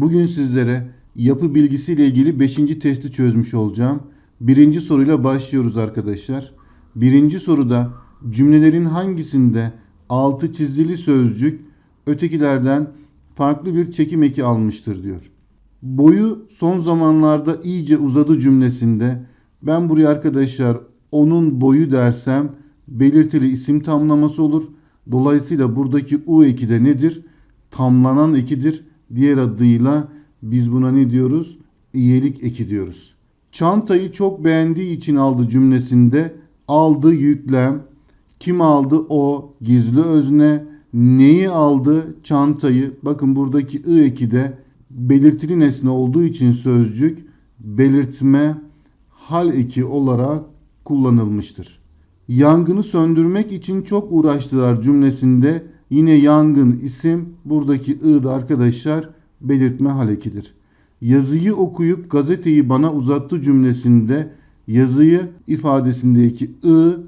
Bugün sizlere yapı bilgisiyle ilgili 5. testi çözmüş olacağım. Birinci soruyla başlıyoruz arkadaşlar. Birinci soruda cümlelerin hangisinde altı çizili sözcük ötekilerden farklı bir çekim eki almıştır diyor. Boyu son zamanlarda iyice uzadı cümlesinde ben buraya arkadaşlar onun boyu dersem belirtili isim tamlaması olur. Dolayısıyla buradaki u eki de nedir? Tamlanan ekidir. Diğer adıyla biz buna ne diyoruz? İyelik eki diyoruz. Çantayı çok beğendiği için aldı cümlesinde aldı yüklem. Kim aldı o gizli özne. Neyi aldı? Çantayı. Bakın buradaki ı eki de belirtili nesne olduğu için sözcük belirtme hal eki olarak kullanılmıştır. Yangını söndürmek için çok uğraştılar cümlesinde yine yangın isim buradaki ı da arkadaşlar belirtme hal ekidir. Yazıyı okuyup gazeteyi bana uzattı cümlesinde yazıyı ifadesindeki ı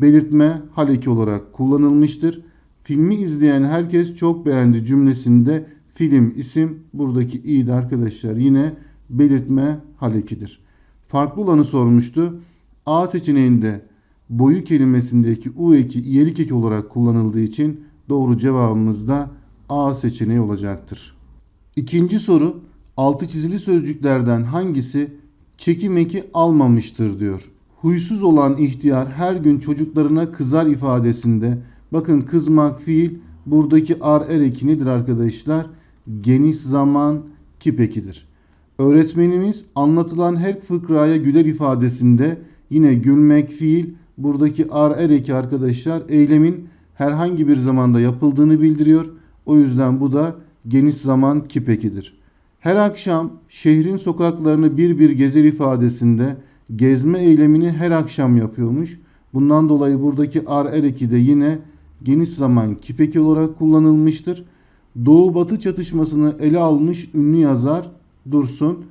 belirtme hal eki olarak kullanılmıştır. Filmi izleyen herkes çok beğendi cümlesinde film isim buradaki i arkadaşlar yine belirtme hal ekidir. Farklı olanı sormuştu. A seçeneğinde boyu kelimesindeki u eki iyelik eki olarak kullanıldığı için doğru cevabımız da A seçeneği olacaktır. İkinci soru altı çizili sözcüklerden hangisi çekim eki almamıştır diyor. Huysuz olan ihtiyar her gün çocuklarına kızar ifadesinde bakın kızmak fiil buradaki ar er eki nedir arkadaşlar? Geniş zaman kip ekidir. Öğretmenimiz anlatılan her fıkraya güler ifadesinde yine gülmek fiil buradaki ar er eki arkadaşlar eylemin herhangi bir zamanda yapıldığını bildiriyor. O yüzden bu da geniş zaman kip ekidir. Her akşam şehrin sokaklarını bir bir gezer ifadesinde gezme eylemini her akşam yapıyormuş. Bundan dolayı buradaki ar er eki de yine geniş zaman kip eki olarak kullanılmıştır. Doğu batı çatışmasını ele almış ünlü yazar Dursun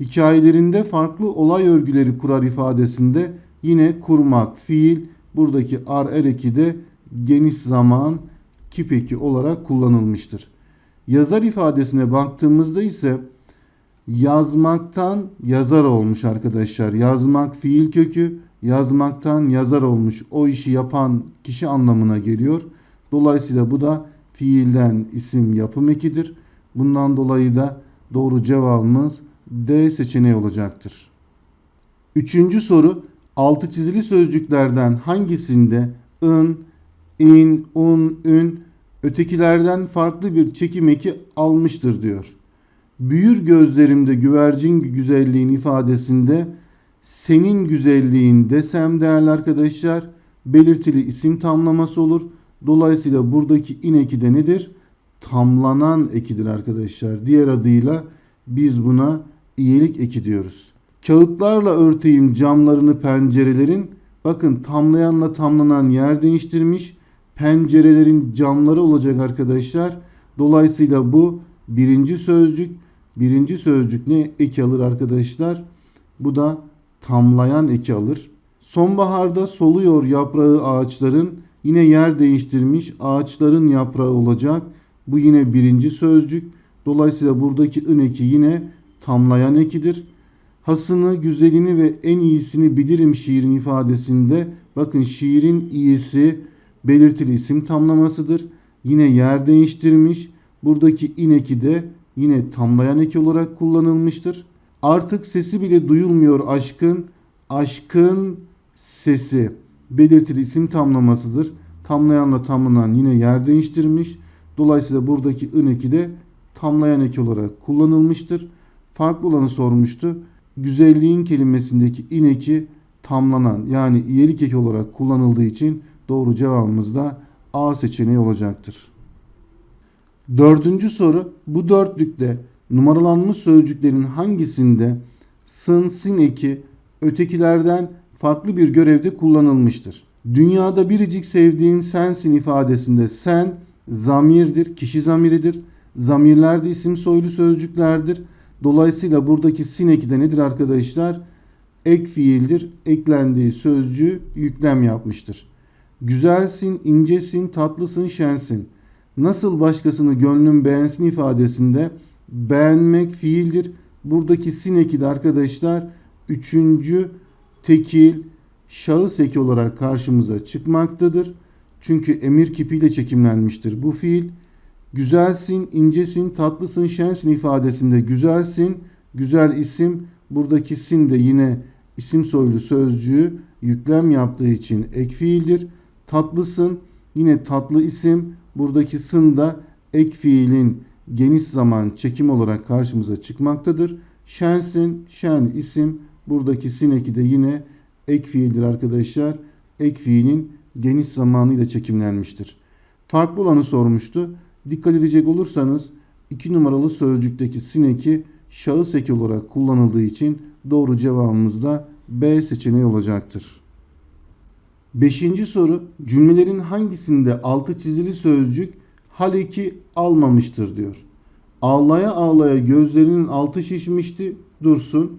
hikayelerinde farklı olay örgüleri kurar ifadesinde yine kurmak fiil buradaki ar er eki de geniş zaman kip eki olarak kullanılmıştır. Yazar ifadesine baktığımızda ise yazmaktan yazar olmuş arkadaşlar. Yazmak fiil kökü, yazmaktan yazar olmuş. O işi yapan kişi anlamına geliyor. Dolayısıyla bu da fiilden isim yapım ekidir. Bundan dolayı da doğru cevabımız D seçeneği olacaktır. Üçüncü soru altı çizili sözcüklerden hangisinde ın, in, un, ün ötekilerden farklı bir çekim eki almıştır diyor. Büyür gözlerimde güvercin güzelliğin ifadesinde senin güzelliğin desem değerli arkadaşlar belirtili isim tamlaması olur. Dolayısıyla buradaki in eki de nedir? Tamlanan ekidir arkadaşlar. Diğer adıyla biz buna iyilik eki diyoruz. Kağıtlarla örteyim camlarını pencerelerin. Bakın tamlayanla tamlanan yer değiştirmiş. Pencerelerin camları olacak arkadaşlar. Dolayısıyla bu birinci sözcük. Birinci sözcük ne eki alır arkadaşlar? Bu da tamlayan eki alır. Sonbaharda soluyor yaprağı ağaçların. Yine yer değiştirmiş. Ağaçların yaprağı olacak. Bu yine birinci sözcük. Dolayısıyla buradaki ın eki yine tamlayan ekidir. Hasını, güzelini ve en iyisini bilirim şiirin ifadesinde bakın şiirin iyisi belirtili isim tamlamasıdır. Yine yer değiştirmiş. Buradaki in eki de yine tamlayan eki olarak kullanılmıştır. Artık sesi bile duyulmuyor aşkın. Aşkın sesi belirtili isim tamlamasıdır. Tamlayanla tamlanan yine yer değiştirmiş. Dolayısıyla buradaki ın eki de tamlayan eki olarak kullanılmıştır. Farklı olanı sormuştu. Güzelliğin kelimesindeki in eki tamlanan yani iyelik eki olarak kullanıldığı için doğru cevabımız da A seçeneği olacaktır. Dördüncü soru bu dörtlükte numaralanmış sözcüklerin hangisinde sın sin eki ötekilerden farklı bir görevde kullanılmıştır? Dünyada biricik sevdiğin sensin ifadesinde sen zamirdir, kişi zamiridir. Zamirler de isim soylu sözcüklerdir. Dolayısıyla buradaki sin eki de nedir arkadaşlar? Ek fiildir. Eklendiği sözcüğü yüklem yapmıştır. Güzelsin, incesin, tatlısın, şensin. Nasıl başkasını gönlün beğensin ifadesinde beğenmek fiildir. Buradaki sin eki de arkadaşlar üçüncü tekil şahıs eki olarak karşımıza çıkmaktadır. Çünkü emir kipiyle çekimlenmiştir bu fiil. Güzelsin, incesin, tatlısın, şensin ifadesinde güzelsin, güzel isim. Buradaki sin de yine isim soylu sözcüğü yüklem yaptığı için ek fiildir. Tatlısın, yine tatlı isim. Buradaki sın da ek fiilin geniş zaman çekim olarak karşımıza çıkmaktadır. Şensin, şen isim. Buradaki sin eki de yine ek fiildir arkadaşlar. Ek fiilin geniş zamanıyla çekimlenmiştir. Farklı olanı sormuştu. Dikkat edecek olursanız 2 numaralı sözcükteki sin eki şahıs eki olarak kullanıldığı için doğru cevabımız da B seçeneği olacaktır. Beşinci soru cümlelerin hangisinde altı çizili sözcük hal eki almamıştır diyor. Ağlaya ağlaya gözlerinin altı şişmişti dursun.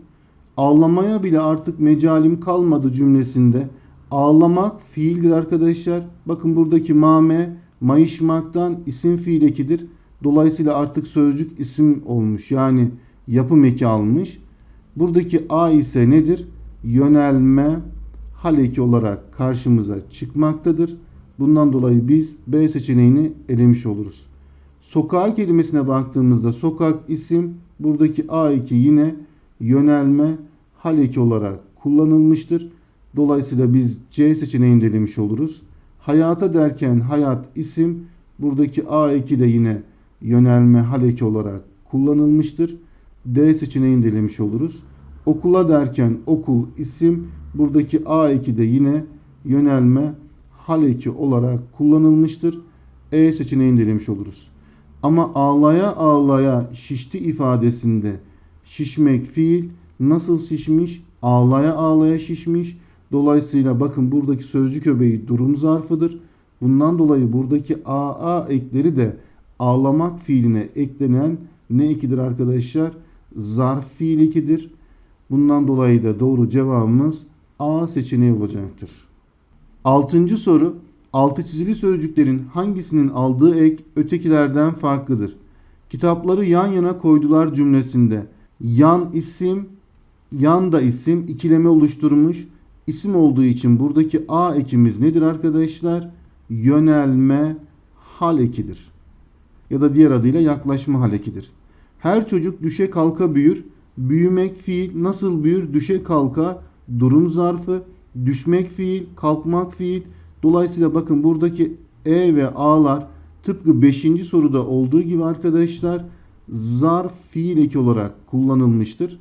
Ağlamaya bile artık mecalim kalmadı cümlesinde. Ağlamak fiildir arkadaşlar. Bakın buradaki mame mayışmaktan isim fiil ekidir. Dolayısıyla artık sözcük isim olmuş. Yani yapım eki almış. Buradaki a ise nedir? Yönelme hal eki olarak karşımıza çıkmaktadır. Bundan dolayı biz B seçeneğini elemiş oluruz. Sokağa kelimesine baktığımızda sokak isim buradaki A2 yine yönelme hal eki olarak kullanılmıştır. Dolayısıyla biz C seçeneğini de elemiş oluruz. Hayata derken hayat isim buradaki A2 de yine yönelme hal eki olarak kullanılmıştır. D seçeneğini de elemiş oluruz. Okula derken okul isim buradaki A2 de yine yönelme hal eki olarak kullanılmıştır. E seçeneğini de elemiş oluruz. Ama ağlaya ağlaya şişti ifadesinde şişmek fiil nasıl şişmiş? Ağlaya ağlaya şişmiş. Dolayısıyla bakın buradaki sözcük öbeği durum zarfıdır. Bundan dolayı buradaki aa ekleri de ağlamak fiiline eklenen ne ekidir arkadaşlar? Zarf fiil ekidir. Bundan dolayı da doğru cevabımız A seçeneği olacaktır. Altıncı soru. Altı çizili sözcüklerin hangisinin aldığı ek ötekilerden farklıdır? Kitapları yan yana koydular cümlesinde. Yan isim, yan da isim ikileme oluşturmuş. İsim olduğu için buradaki A ekimiz nedir arkadaşlar? Yönelme hal ekidir. Ya da diğer adıyla yaklaşma hal ekidir. Her çocuk düşe kalka büyür. Büyümek fiil nasıl büyür? Düşe kalka durum zarfı. Düşmek fiil, kalkmak fiil. Dolayısıyla bakın buradaki E ve A'lar tıpkı 5. soruda olduğu gibi arkadaşlar zarf fiil eki olarak kullanılmıştır.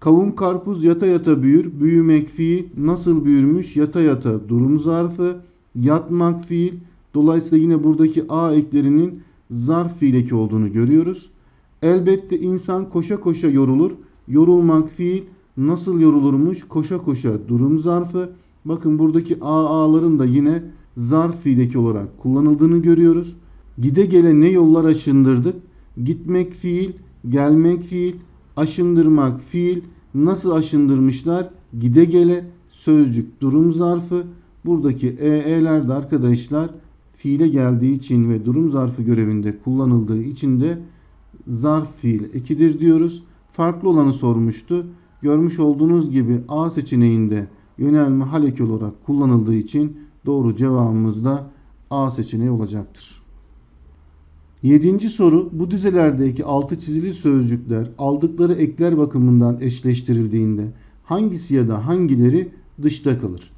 Kavun karpuz yata yata büyür. Büyümek fiil nasıl büyürmüş? Yata yata durum zarfı. Yatmak fiil. Dolayısıyla yine buradaki A eklerinin zarf fiil eki olduğunu görüyoruz. Elbette insan koşa koşa yorulur. Yorulmak fiil nasıl yorulurmuş? Koşa koşa durum zarfı. Bakın buradaki AA'ların da yine zarf fiil eki olarak kullanıldığını görüyoruz. Gide gele ne yollar aşındırdık? Gitmek fiil, gelmek fiil, aşındırmak fiil. Nasıl aşındırmışlar? Gide gele sözcük durum zarfı. Buradaki EE'ler de arkadaşlar fiile geldiği için ve durum zarfı görevinde kullanıldığı için de zarf fiil ekidir diyoruz. Farklı olanı sormuştu. Görmüş olduğunuz gibi A seçeneğinde yönelme hal eki olarak kullanıldığı için doğru cevabımız da A seçeneği olacaktır. Yedinci soru bu dizelerdeki altı çizili sözcükler aldıkları ekler bakımından eşleştirildiğinde hangisi ya da hangileri dışta kalır?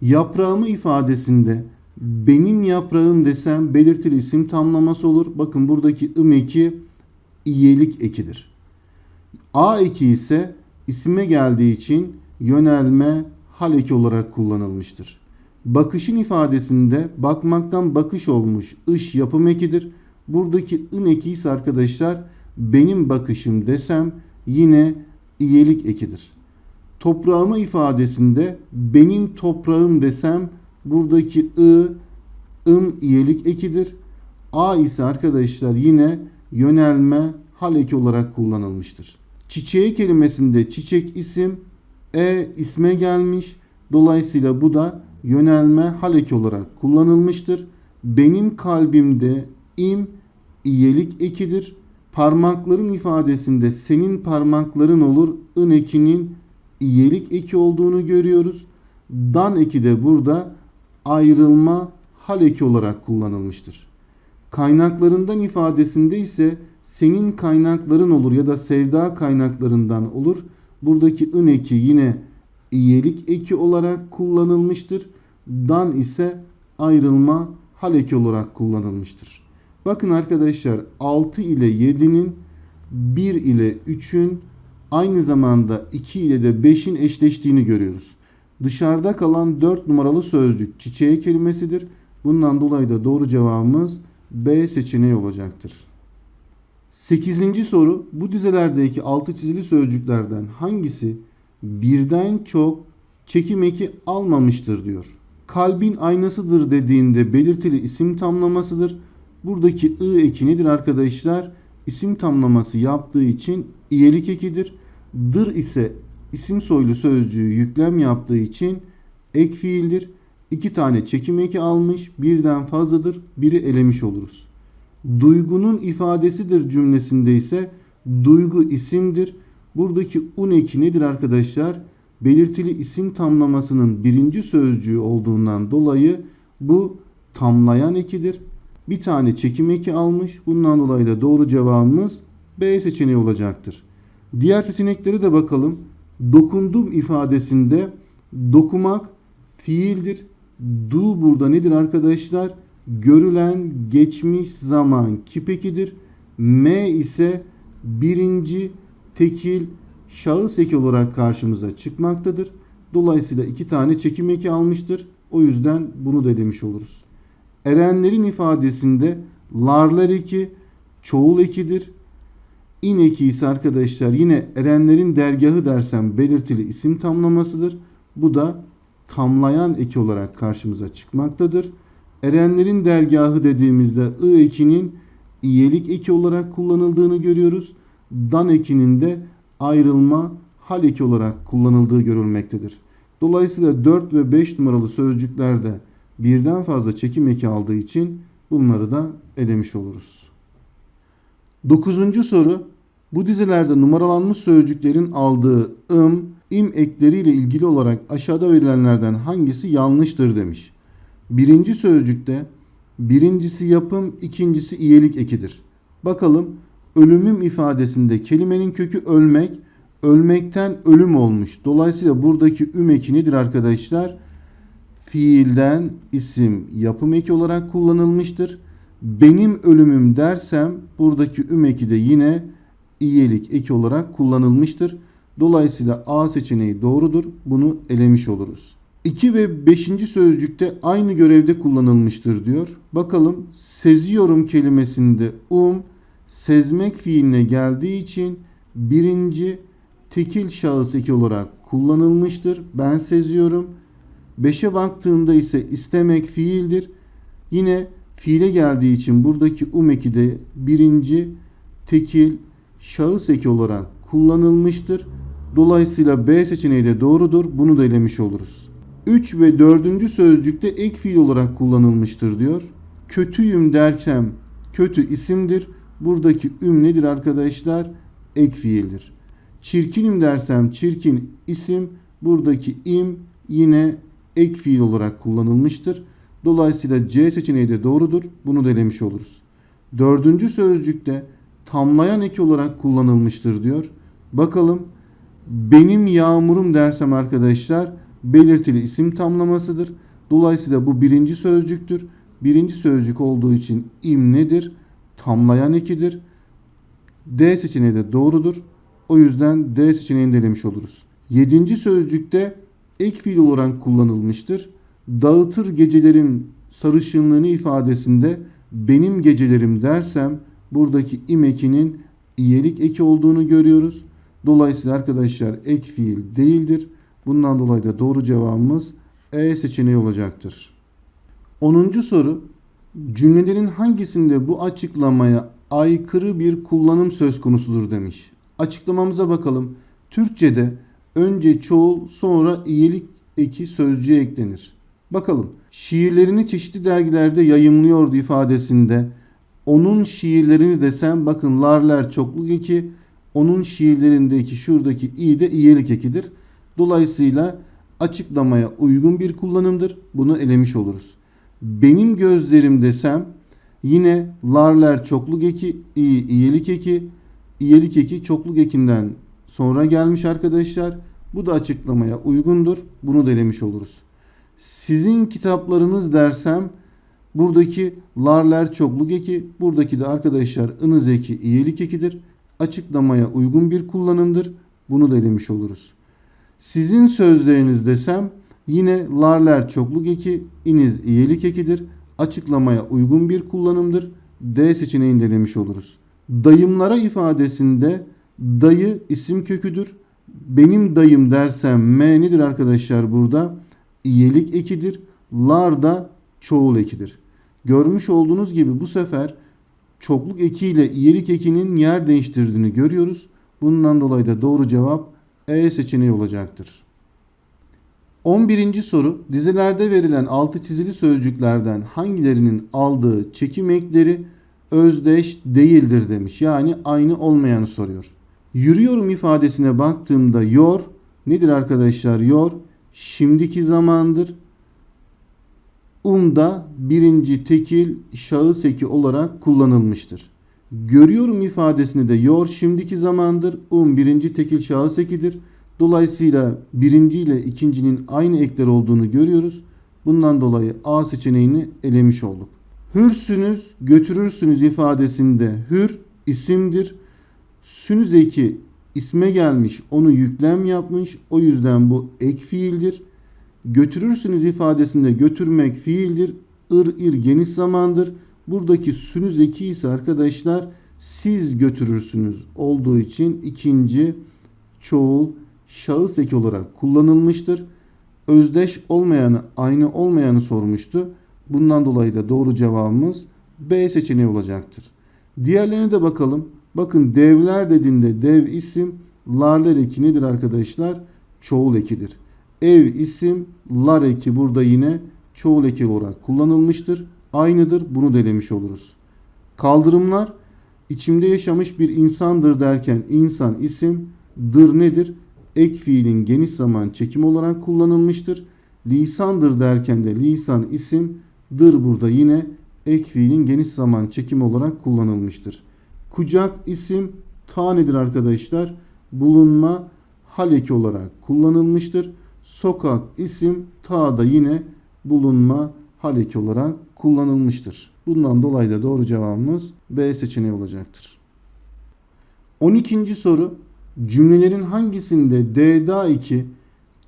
Yaprağımı ifadesinde benim yaprağım desem belirtili isim tamlaması olur. Bakın buradaki ım eki iyelik ekidir. A eki ise isime geldiği için yönelme hal eki olarak kullanılmıştır. Bakışın ifadesinde bakmaktan bakış olmuş ış yapım ekidir. Buradaki ın eki ise arkadaşlar benim bakışım desem yine iyelik ekidir. Toprağımı ifadesinde benim toprağım desem buradaki ı ım iyelik ekidir. A ise arkadaşlar yine yönelme hal eki olarak kullanılmıştır. Çiçeği kelimesinde çiçek isim e isme gelmiş. Dolayısıyla bu da yönelme hal eki olarak kullanılmıştır. Benim kalbimde im iyelik ekidir. Parmakların ifadesinde senin parmakların olur. ın ekinin iyelik eki olduğunu görüyoruz. Dan eki de burada ayrılma hal eki olarak kullanılmıştır. Kaynaklarından ifadesinde ise senin kaynakların olur ya da sevda kaynaklarından olur. Buradaki ın eki yine iyelik eki olarak kullanılmıştır. Dan ise ayrılma hal eki olarak kullanılmıştır. Bakın arkadaşlar 6 ile 7'nin 1 ile 3'ün aynı zamanda 2 ile de 5'in eşleştiğini görüyoruz. Dışarıda kalan 4 numaralı sözcük çiçeği kelimesidir. Bundan dolayı da doğru cevabımız B seçeneği olacaktır. 8. soru bu dizelerdeki altı çizili sözcüklerden hangisi birden çok çekim eki almamıştır diyor. Kalbin aynasıdır dediğinde belirtili isim tamlamasıdır. Buradaki ı eki nedir arkadaşlar? İsim tamlaması yaptığı için iyelik ekidir. Dır ise isim soylu sözcüğü yüklem yaptığı için ek fiildir. İki tane çekim eki almış, birden fazladır, biri elemiş oluruz. Duygunun ifadesidir cümlesinde ise duygu isimdir. Buradaki un eki nedir arkadaşlar? Belirtili isim tamlamasının birinci sözcüğü olduğundan dolayı bu tamlayan ekidir. Bir tane çekim eki almış. Bundan dolayı da doğru cevabımız B seçeneği olacaktır. Diğer seçeneklere de bakalım. Dokundum ifadesinde dokumak fiildir. Du burada nedir arkadaşlar? Görülen geçmiş zaman kipekidir. M ise birinci tekil şahıs eki olarak karşımıza çıkmaktadır. Dolayısıyla iki tane çekim eki almıştır. O yüzden bunu da demiş oluruz. Erenlerin ifadesinde larlar eki çoğul ekidir. İn eki ise arkadaşlar yine erenlerin dergahı dersem belirtili isim tamlamasıdır. Bu da tamlayan eki olarak karşımıza çıkmaktadır. Erenlerin dergahı dediğimizde ı ekinin iyelik eki olarak kullanıldığını görüyoruz. Dan ekinin de ayrılma hal eki olarak kullanıldığı görülmektedir. Dolayısıyla 4 ve 5 numaralı sözcüklerde birden fazla çekim eki aldığı için bunları da elemiş oluruz. Dokuzuncu soru. Bu dizilerde numaralanmış sözcüklerin aldığı ım, im ekleriyle ilgili olarak aşağıda verilenlerden hangisi yanlıştır demiş. Birinci sözcükte birincisi yapım, ikincisi iyelik ekidir. Bakalım ölümüm ifadesinde kelimenin kökü ölmek, ölmekten ölüm olmuş. Dolayısıyla buradaki üm eki nedir arkadaşlar? Fiilden isim yapım eki olarak kullanılmıştır. Benim ölümüm dersem buradaki üm eki de yine iyelik eki olarak kullanılmıştır. Dolayısıyla A seçeneği doğrudur. Bunu elemiş oluruz. 2 ve 5. sözcükte aynı görevde kullanılmıştır diyor. Bakalım seziyorum kelimesinde um sezmek fiiline geldiği için birinci tekil şahıs eki olarak kullanılmıştır. Ben seziyorum. 5'e baktığımda ise istemek fiildir. Yine fiile geldiği için buradaki um eki de birinci tekil şahıs eki olarak kullanılmıştır. Dolayısıyla B seçeneği de doğrudur. Bunu da elemiş oluruz. 3 ve 4. sözcükte ek fiil olarak kullanılmıştır diyor. Kötüyüm derken kötü isimdir. Buradaki üm nedir arkadaşlar? Ek fiildir. Çirkinim dersem çirkin isim. Buradaki im yine ek fiil olarak kullanılmıştır. Dolayısıyla C seçeneği de doğrudur. Bunu da oluruz. Dördüncü sözcükte tamlayan eki olarak kullanılmıştır diyor. Bakalım benim yağmurum dersem arkadaşlar belirtili isim tamlamasıdır. Dolayısıyla bu birinci sözcüktür. Birinci sözcük olduğu için im nedir? Tamlayan ekidir. D seçeneği de doğrudur. O yüzden D seçeneğini de elemiş oluruz. Yedinci sözcükte ek fiil olarak kullanılmıştır. Dağıtır gecelerin sarışınlığını ifadesinde benim gecelerim dersem buradaki im ekinin iyelik eki olduğunu görüyoruz. Dolayısıyla arkadaşlar ek fiil değildir. Bundan dolayı da doğru cevabımız E seçeneği olacaktır. 10. soru cümlelerin hangisinde bu açıklamaya aykırı bir kullanım söz konusudur demiş. Açıklamamıza bakalım. Türkçe'de önce çoğul sonra iyilik eki sözcüğe eklenir. Bakalım şiirlerini çeşitli dergilerde yayımlıyordu ifadesinde Onun şiirlerini desem bakın larler çokluk eki. Onun şiirlerindeki şuradaki i de iyelik ekidir. Dolayısıyla açıklamaya uygun bir kullanımdır. Bunu elemiş oluruz. Benim gözlerim desem yine larler çokluk eki, i iyelik eki. İyelik eki çokluk ekinden sonra gelmiş arkadaşlar. Bu da açıklamaya uygundur. Bunu da elemiş oluruz. Sizin kitaplarınız dersem buradaki larler çokluk eki, buradaki de arkadaşlar ınız eki iyelik ekidir. Açıklamaya uygun bir kullanımdır. Bunu da elemiş oluruz. Sizin sözleriniz desem yine larler çokluk eki, iniz iyelik ekidir. Açıklamaya uygun bir kullanımdır. D seçeneğini de elemiş oluruz. Dayımlara ifadesinde dayı isim köküdür. Benim dayım dersem M nedir arkadaşlar burada? İyelik ekidir. Lar da çoğul ekidir. Görmüş olduğunuz gibi bu sefer çokluk ekiyle iyelik ekinin yer değiştirdiğini görüyoruz. Bundan dolayı da doğru cevap E seçeneği olacaktır. 11. soru dizelerde verilen altı çizili sözcüklerden hangilerinin aldığı çekim ekleri özdeş değildir demiş. Yani aynı olmayanı soruyor. Yürüyorum ifadesine baktığımda yor nedir arkadaşlar? Yor şimdiki zamandır. Um da birinci tekil şahıs eki olarak kullanılmıştır. Görüyorum ifadesinde de yor şimdiki zamandır. Um birinci tekil şahıs ekidir. Dolayısıyla birinci ile ikincinin aynı ekler olduğunu görüyoruz. Bundan dolayı A seçeneğini elemiş olduk. Hürsünüz, götürürsünüz ifadesinde hür isimdir. Sünüz eki isme gelmiş, onu yüklem yapmış. O yüzden bu ek fiildir. Götürürsünüz ifadesinde götürmek fiildir. Ir ir geniş zamandır. Buradaki sünüz eki ise arkadaşlar siz götürürsünüz olduğu için ikinci çoğul şahıs eki olarak kullanılmıştır. Özdeş olmayanı, aynı olmayanı sormuştu. Bundan dolayı da doğru cevabımız B seçeneği olacaktır. Diğerlerine de bakalım. Bakın devler dediğinde dev isim, larlar eki nedir arkadaşlar? Çoğul ekidir. Ev isim, lar eki burada yine çoğul eki olarak kullanılmıştır. Aynıdır. Bunu denemiş oluruz. Kaldırımlar içimde yaşamış bir insandır derken insan isim, dır nedir? Ek fiilin geniş zaman çekim olarak kullanılmıştır. Lisandır derken de lisan isim, dır burada yine ek fiilin geniş zaman çekim olarak kullanılmıştır. Kucak isim tanedir arkadaşlar. Bulunma hal eki olarak kullanılmıştır. Sokak isim ta da yine bulunma hal eki olarak kullanılmıştır. Bundan dolayı da doğru cevabımız B seçeneği olacaktır. 12. soru cümlelerin hangisinde D'da 2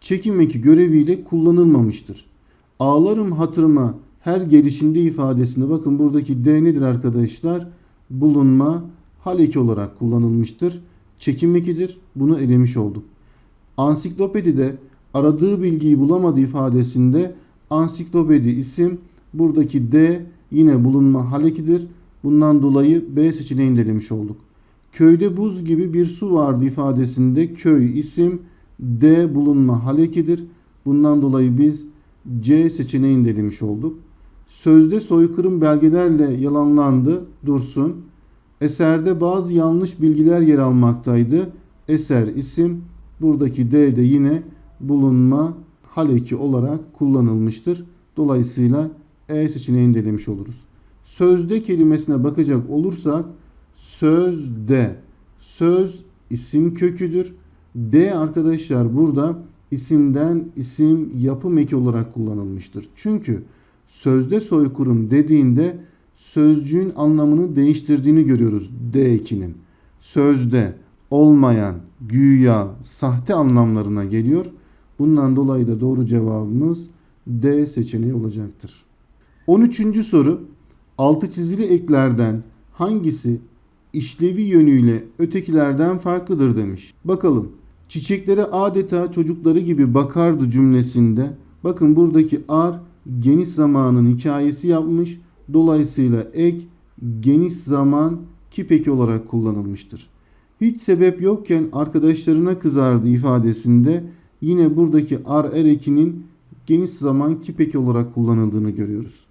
çekim eki göreviyle kullanılmamıştır? Ağlarım hatırıma her gelişinde ifadesinde bakın buradaki D nedir arkadaşlar? Bulunma hal eki olarak kullanılmıştır. Çekim ekidir. Bunu elemiş olduk. Ansiklopedide aradığı bilgiyi bulamadı ifadesinde ansiklopedi isim buradaki D yine bulunma hal ekidir. Bundan dolayı B seçeneğini elemiş olduk. Köyde buz gibi bir su vardı ifadesinde köy isim D bulunma hal ekidir. Bundan dolayı biz C seçeneğini de elemiş olduk. Sözde soykırım belgelerle yalanlandı dursun. Eserde bazı yanlış bilgiler yer almaktaydı. Eser isim buradaki D de yine bulunma hal eki olarak kullanılmıştır. Dolayısıyla E seçeneğini de elemiş oluruz. Sözde kelimesine bakacak olursak sözde söz isim köküdür. D arkadaşlar burada isimden isim yapım eki olarak kullanılmıştır. Çünkü sözde soykırım dediğinde sözcüğün anlamını değiştirdiğini görüyoruz D ekinin. Sözde olmayan, güya, sahte anlamlarına geliyor. Bundan dolayı da doğru cevabımız D seçeneği olacaktır. 13. soru altı çizili eklerden hangisi işlevi yönüyle ötekilerden farklıdır demiş. Bakalım. Çiçeklere adeta çocukları gibi bakardı cümlesinde. Bakın buradaki ar geniş zamanın hikayesi yapmış. Dolayısıyla ek geniş zaman kipeki olarak kullanılmıştır. Hiç sebep yokken arkadaşlarına kızardı ifadesinde yine buradaki ar er ekinin geniş zaman kipeki olarak kullanıldığını görüyoruz.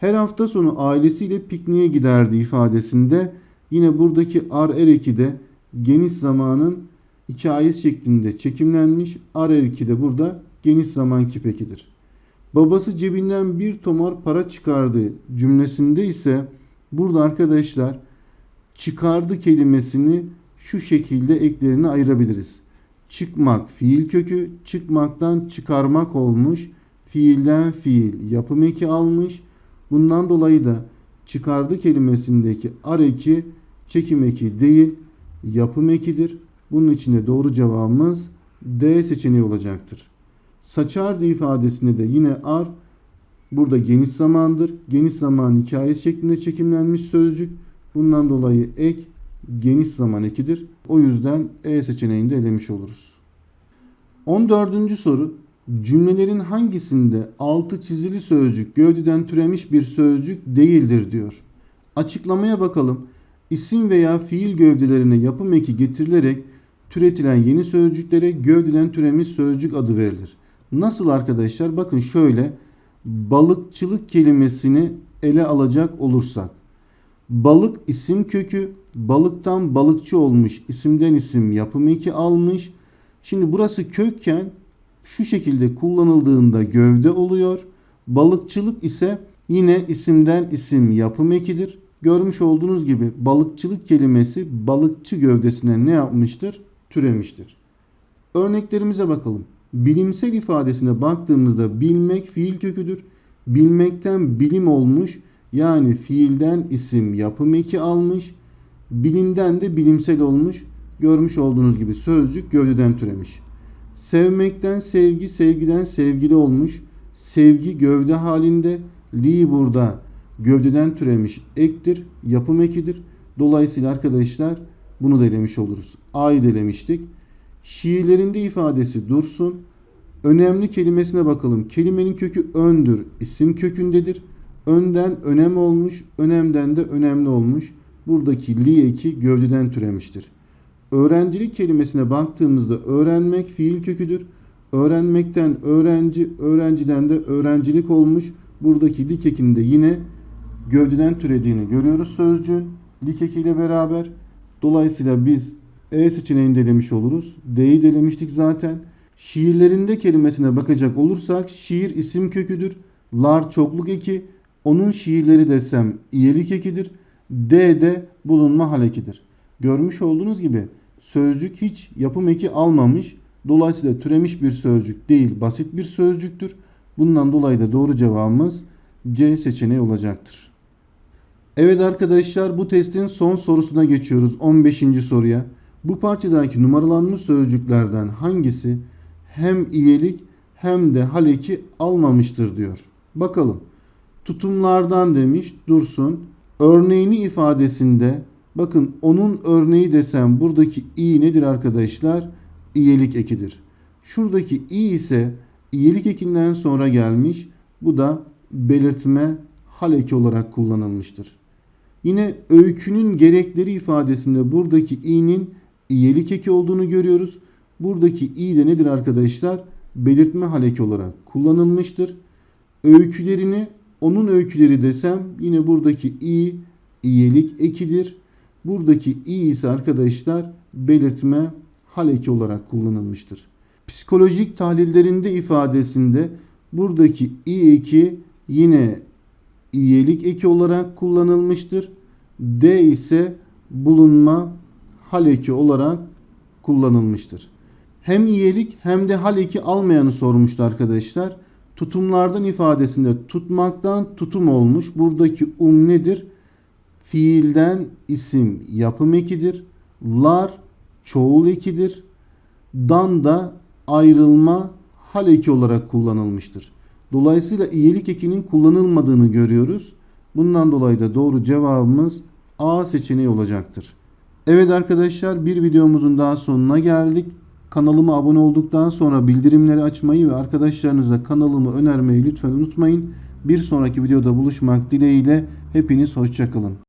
Her hafta sonu ailesiyle pikniğe giderdi ifadesinde yine buradaki ar de geniş zamanın hikayesi şeklinde çekimlenmiş. Ar de burada geniş zaman kipekidir. Babası cebinden bir tomar para çıkardı cümlesinde ise burada arkadaşlar çıkardı kelimesini şu şekilde eklerine ayırabiliriz. Çıkmak fiil kökü, çıkmaktan çıkarmak olmuş. Fiilden fiil yapım eki almış. Bundan dolayı da çıkardı kelimesindeki ar eki çekim eki değil yapım ekidir. Bunun için de doğru cevabımız D seçeneği olacaktır. Saçardı ifadesinde de yine ar burada geniş zamandır. Geniş zaman hikayesi şeklinde çekimlenmiş sözcük. Bundan dolayı ek geniş zaman ekidir. O yüzden E seçeneğini de elemiş oluruz. 14. soru cümlelerin hangisinde altı çizili sözcük gövdeden türemiş bir sözcük değildir diyor. Açıklamaya bakalım. İsim veya fiil gövdelerine yapım eki getirilerek türetilen yeni sözcüklere gövdeden türemiş sözcük adı verilir. Nasıl arkadaşlar? Bakın şöyle balıkçılık kelimesini ele alacak olursak. Balık isim kökü, balıktan balıkçı olmuş, isimden isim yapım eki almış. Şimdi burası kökken şu şekilde kullanıldığında gövde oluyor. Balıkçılık ise yine isimden isim yapım ekidir. Görmüş olduğunuz gibi balıkçılık kelimesi balıkçı gövdesine ne yapmıştır? Türemiştir. Örneklerimize bakalım. Bilimsel ifadesine baktığımızda bilmek fiil köküdür. Bilmekten bilim olmuş yani fiilden isim yapım eki almış. Bilimden de bilimsel olmuş. Görmüş olduğunuz gibi sözcük gövdeden türemiş. Sevmekten sevgi, sevgiden sevgili olmuş. Sevgi gövde halinde. Li burada gövdeden türemiş ektir, yapım ekidir. Dolayısıyla arkadaşlar bunu da elemiş oluruz. A'yı da elemiştik. Şiirlerinde ifadesi dursun. Önemli kelimesine bakalım. Kelimenin kökü öndür, isim kökündedir. Önden önem olmuş, önemden de önemli olmuş. Buradaki li eki gövdeden türemiştir. Öğrencilik kelimesine baktığımızda öğrenmek fiil köküdür. Öğrenmekten öğrenci, öğrenciden de öğrencilik olmuş. Buradaki lik ekinin de yine gövdeden türediğini görüyoruz sözcüğün. Lik ekiyle beraber. Dolayısıyla biz E seçeneğini de elemiş oluruz. D'yi de elemiştik zaten. Şiirlerinde kelimesine bakacak olursak şiir isim köküdür. Lar çokluk eki. Onun şiirleri desem iyelik ekidir. D de bulunma hal ekidir. Görmüş olduğunuz gibi sözcük hiç yapım eki almamış. Dolayısıyla türemiş bir sözcük değil, basit bir sözcüktür. Bundan dolayı da doğru cevabımız C seçeneği olacaktır. Evet arkadaşlar bu testin son sorusuna geçiyoruz. 15. soruya. Bu parçadaki numaralanmış sözcüklerden hangisi hem iyelik hem de haleki almamıştır diyor. Bakalım. Tutumlardan demiş Dursun. Örneğini ifadesinde bakın onun örneği desem buradaki i nedir arkadaşlar? İyelik ekidir. Şuradaki i ise iyelik ekinden sonra gelmiş. Bu da belirtme hal eki olarak kullanılmıştır. Yine öykünün gerekleri ifadesinde buradaki i'nin iyelik eki olduğunu görüyoruz. Buradaki i de nedir arkadaşlar? Belirtme hal eki olarak kullanılmıştır. Öykülerini onun öyküleri desem yine buradaki i iyelik ekidir. Buradaki i ise arkadaşlar belirtme hal eki olarak kullanılmıştır. Psikolojik tahlillerinde ifadesinde buradaki i eki yine iyelik eki olarak kullanılmıştır. D ise bulunma hal eki olarak kullanılmıştır. Hem iyelik hem de hal eki almayanı sormuştu arkadaşlar. Tutumlardan ifadesinde tutmaktan tutum olmuş. Buradaki um nedir? Fiilden isim yapım ekidir. Lar çoğul ekidir. Dan da ayrılma hal eki olarak kullanılmıştır. Dolayısıyla iyilik ekinin kullanılmadığını görüyoruz. Bundan dolayı da doğru cevabımız A seçeneği olacaktır. Evet arkadaşlar bir videomuzun daha sonuna geldik. Kanalıma abone olduktan sonra bildirimleri açmayı ve arkadaşlarınıza kanalımı önermeyi lütfen unutmayın. Bir sonraki videoda buluşmak dileğiyle hepiniz hoşçakalın.